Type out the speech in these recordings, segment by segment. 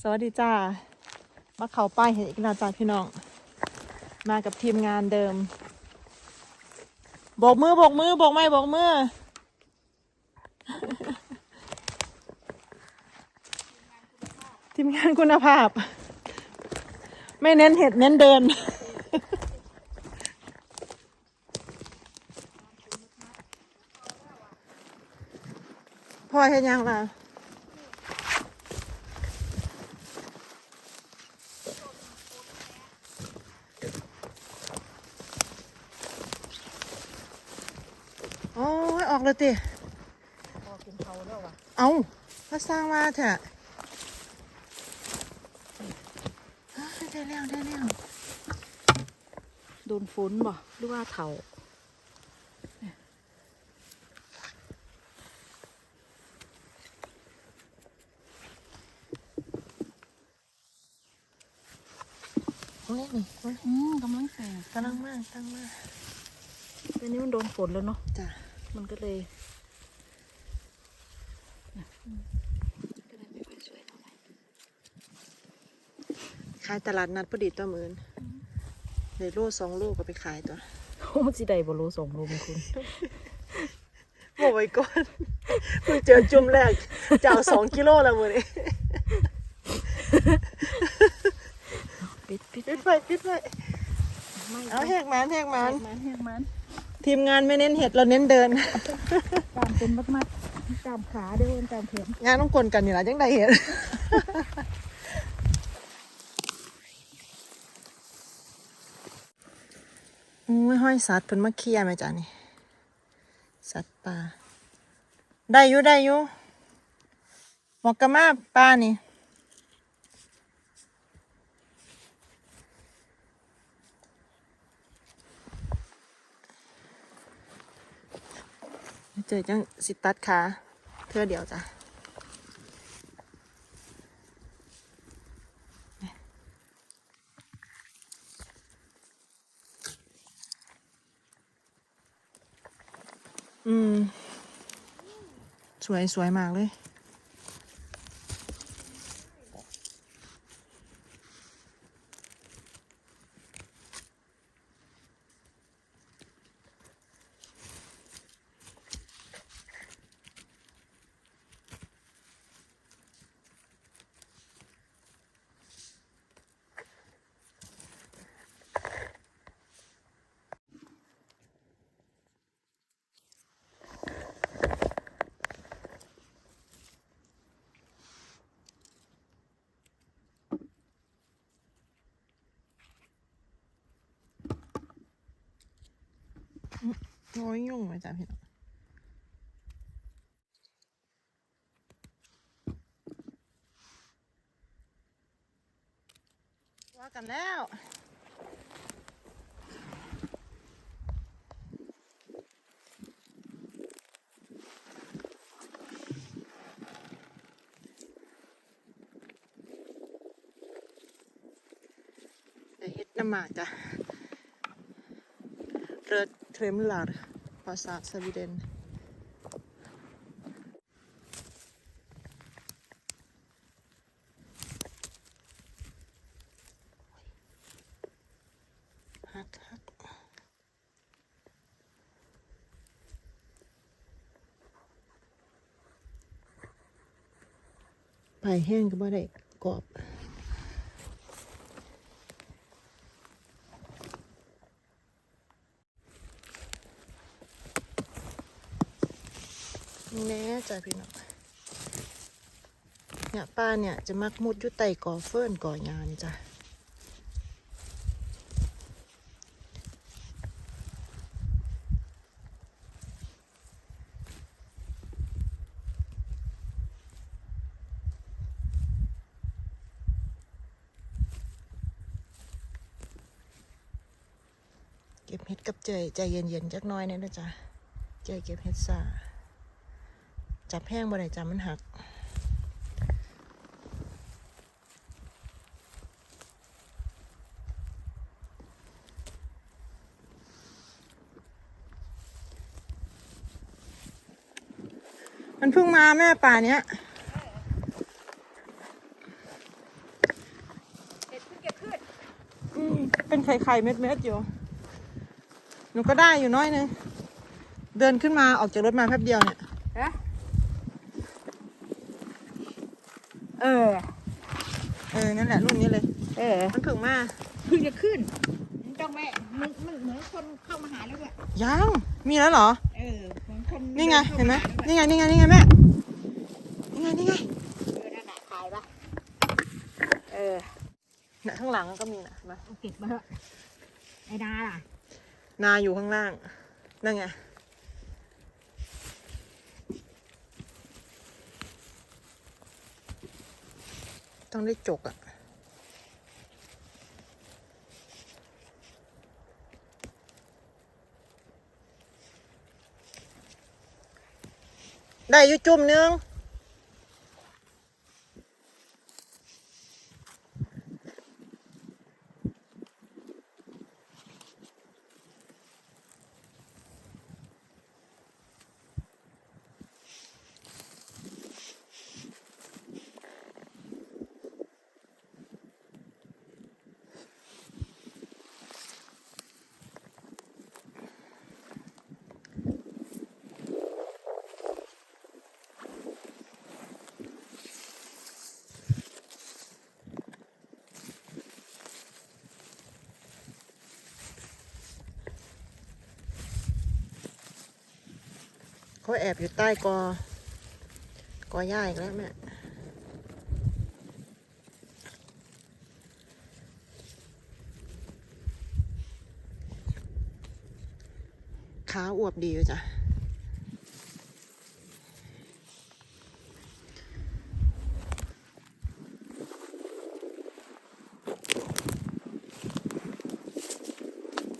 สวัสดีจ้า มาเขาป้ายเห็นอีกแล้วจ้าพี่น้อง มากับทีมงานเดิมโบกมือโบกมือโบกไม้โบกมือ ทีมงานคุณภาพ ไม่เน้นเห็ดเน้นเดิน พ่อเห็นยังล่ะ โอ้ยออกเลยติพอกินเขาแล้ววะเอาพระสร้างมาเถอะอ้าวได้แล้วได้แล้วโดนฝนบ่หรือว่าเถาโอ้ยนี่โอ้ยอืมกำลังแสงกำลังมากตั้งมากแต่นี้มันโดนฝนแล้วเนาะจ้ะ มันก็เลยขายตลาดนัดประดิษฐ์ตัวหมื่นเดี๋ยวโลสองโลก็ไปขายตัวโอ้มันสิได้บ่รู้สมรู้ไหมคุณโอ้ยก่อนเพิ่งเจอจุ่มแรกจะเอาสองกิโลแล้วมือนี้ปิดปิดปิดไฟปิดไฟไม่เอาแหกมันแหกมันมันแหกมัน ทีมงานไม่เน้นเห็ดเราเน้นเดิน ตามเป็นมัดมัดๆตามขาเด้อตามเข็มงานต้องกลกันอยู่แล้วยังได้เห็ดอุ้ยห้อยสัตว์เพิ่นมาเคลียร์ไหมจ๊ะนี่ สัตว์ป่า ได้อยู่ได้อยู่หมอกกะมาป้านี่ เจอจังสิตัดขาเธอเดียวจ้ะอืม สวยสวยมากเลย โอ้ยยุ่งไหมจ๊ะพี่น้องว่ากันแล้วได้เฮ็ด เคลมลาร์ภาษาสวีเดนฮักฮักไปแห้งก็บ่ได้กรอบ แน่ จ้ะพี่น้องเนี่ยป้าเนี่ยจะมักมุดอยุไตก่อเฟิร์นก่อยานี่จ้ะเก็บเห็ดกับเจยใจเย็นๆจักน้อยเนี่ยนะจ๊ะเจยเก็บเห็ดซา จับแห้งบ่ได้จ้ามันหักมันเพิ่งมาแม่ป่าเนี้ยเป็นไข่ไข่เม็ดเม็ดอยู่ หนูก็ได้อยู่น้อยนึง เดินขึ้นมาออกจากรถมาแป๊บเดียวเนี่ย นั่นแหละรุ่นนี้เลย เออ มันเพิ่งมาเพิ่งจะขึ้นมันต้องแม่มันมันเหมือนคนเข้ามาหาแล้วอะยังมีแล้วเหรอ เออเหมือนคนนี่ไงดิเห็นไหมข้าานี่ไง นี่ไง นี่ไงแม่ นี่ไง นี่ไงเออนั่นน่ะขายปะเออเนี่ยข้างหลังก็มีนะเห็นไหมเอาเก็บมาเถอะไอ้นาล่ะ นาอยู่ข้างล่าง นั่นไงต้องได้จกอะ ได้อยู่จุ่มนึง เขาแอบอยู่ใต้กอ กอหญ้าอีกแล้วแม่ขาอวบดีอยู่จ้ะ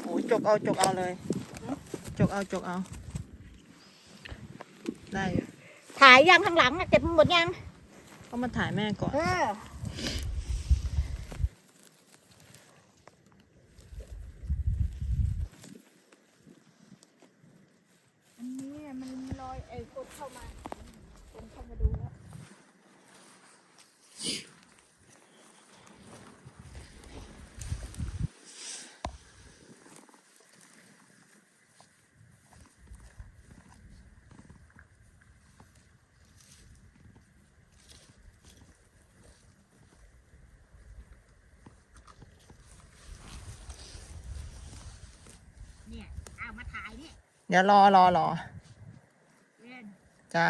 โอ้ยจกเอาจกเอาเลย จกเอาจกเอา ได้อยู่ถ่ายยังข้างหลังอะเก็บหมดยัง ก็มาถ่ายแม่ก่อน เอออันนี้มันลอยไอ้คนเข้ามาคนเข้ามาดูแล้ว เนี่ยเอามาถ่ายเนี่ยเดี๋ยวรอรอรอเล่นจ้า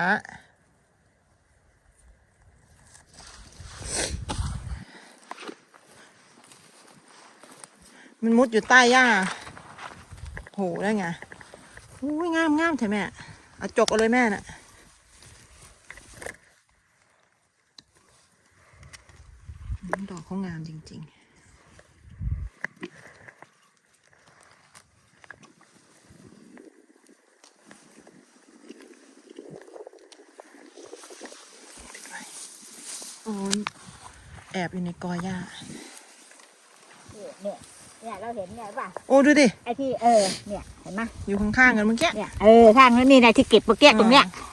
มันมุดอยู่ใต้หญ้าโหได้ไงโอ้ยงามงามแท้แม่เอาจกเอาเลยแม่น่ะอืมดอกเขางามจริง ๆ โอ้ยแอบอยู่ในกอหญ้าเนี่ยเนี่ยเนี่ยเราเห็นเนี่ยป่ะโอ้ดูดิไอ้ที่เออเนี่ยเห็นไหมอยู่ข้างๆกันเมื่อกี้เนี่ยเออข้างนั้นนี่นะที่เก็บเมื่อกี้ตรงเนี้ยเนี่ย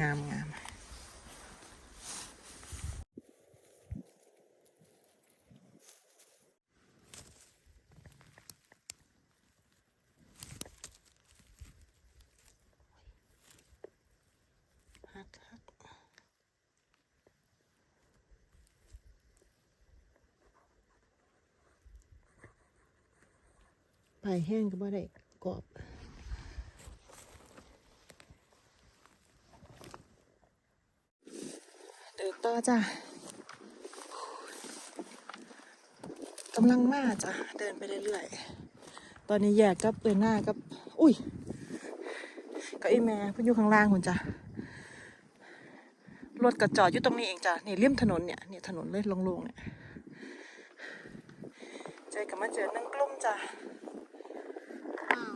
งามงามฮักฮักไผ่แห้งก็บ่ได้กรอบ เดิน ต่อจ้ะกำลังมาจ้ะ เดินไปเรื่อยๆ ตอนนี้แยกกับเอือหน้ากับ อุ้ยกับไอ้แม่พิ่อยู่ข้างล่างคุณจ้ะรถกระจอดอยู่ตรงนี้เองจ้ะนี่เลี่ยมถนนเนี่ยเนี่ยถนนเลยโลงๆเนี่ยเจกับมาเจอนั่งกลุ่มจ้ะว้าว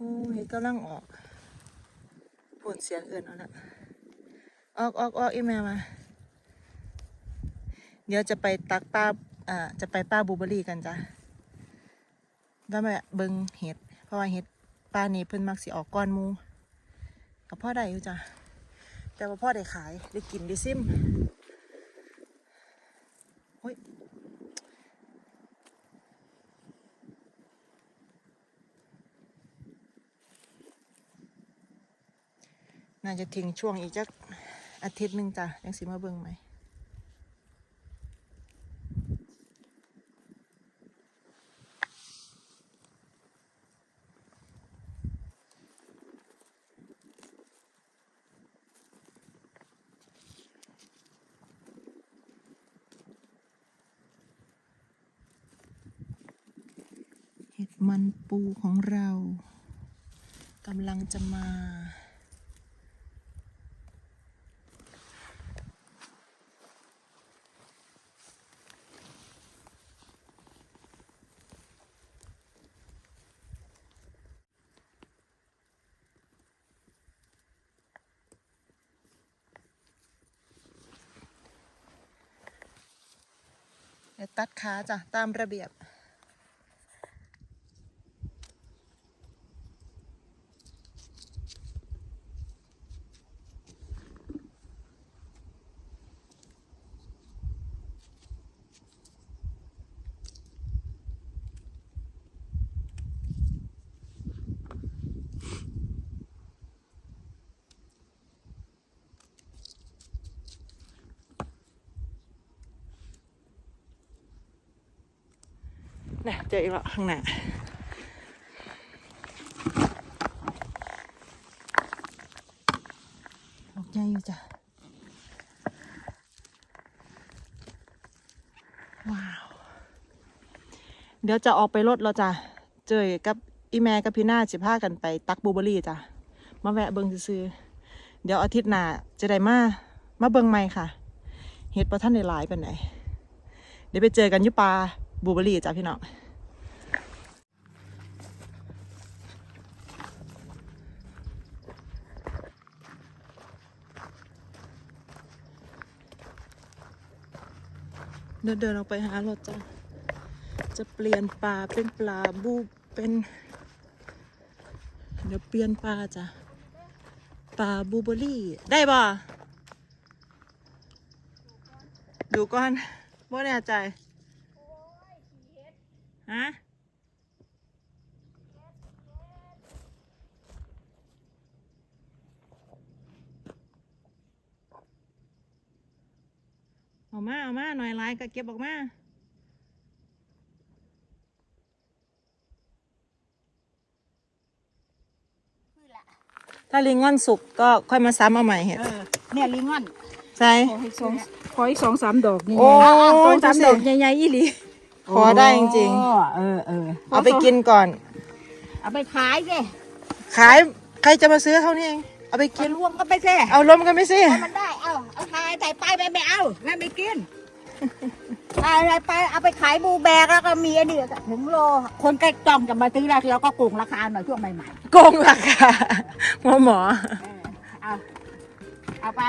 โอ้เห็ดกำลังออกปุ่นเสียงอื่นเอาละออกออกออกอีแม่มา เดี๋ยวจะไปตักป้าอ่าจะไปป้าบูเบอรี่กันจ้ะแล้วมาเบิงเห็ด เพราะว่าเห็ดป้านี้เพิ่นมักสิออกก้อนมูกับพ่อได้อยู่จ้ะแต่ว่าพ่อได้ขายได้กินได้ซิมโอ้ย น่าจะทิ้งช่วงอีกจักอาทิตย์หนึ่งจ้ะยังสิมาเบิ่งไหมเห็ดมันปูของเรากำลังจะมา ตัดขาจ้ะตามระเบียบ นะเจออีกแล้วข้างหน้าออกใจอยู่จ้ะ ว้าว เดี๋ยวจะออกไปรถแล้วจ้ะ เจอกับอีแม่กับพี่หน้าสิพากันไปตักบลูเบอรี่จ้ะ มาแวะเบิงซื้อ เดี๋ยวอาทิตย์หน้าจะได้มา มาเบิงใหม่ค่ะเฮ็ดประท่านในหลายเป็นไหน เดี๋ยวไปเจอกันยุปลา บูเบอร์รี่จ้ะพี่น้องเดินเดินออกไปหารถจ้ะจะเปลี่ยนปลาเป็นปลาบูเป็นเดี๋ยวเปลี่ยนปลาจ้ะปลาบูเบอรี่ ได้บ่ดูก่อนบ่แน่ใจ ฮะเอามาเอามาหน่อยลายก็เก็บออกมาถ้าลิงงอนสุกก็ค่อยมาซ้ำเอาใหม่เห็ดเออเนี่ยลิงงอนใช่ขออีกสองขออีกสองสามดอกนี่โอ้สองสามดูสิดอกใหญ่ๆอีหลี ขอได้จริงโอ้เออเออๆเอาไปกินก่อน เอาไปขายสิขายใครจะมาซื้อเท่านี้เอง เอาไปกิกินน รวมก็ไปสิเอาล้มกันไม่สิเอามันได้ เอาเอาขายใส่ไปไปไม่เอางั้นไม่กินเอาอะไรไปเอาไปขายบูแบกแล้วก็มีอันนี้ถึงโล คนใกล้จ้องจะมาซื้อแล้วเราก็โกงราคาหน่อยช่วงใหม่ๆโกงราคาหมอหมอเออเอาเอาไป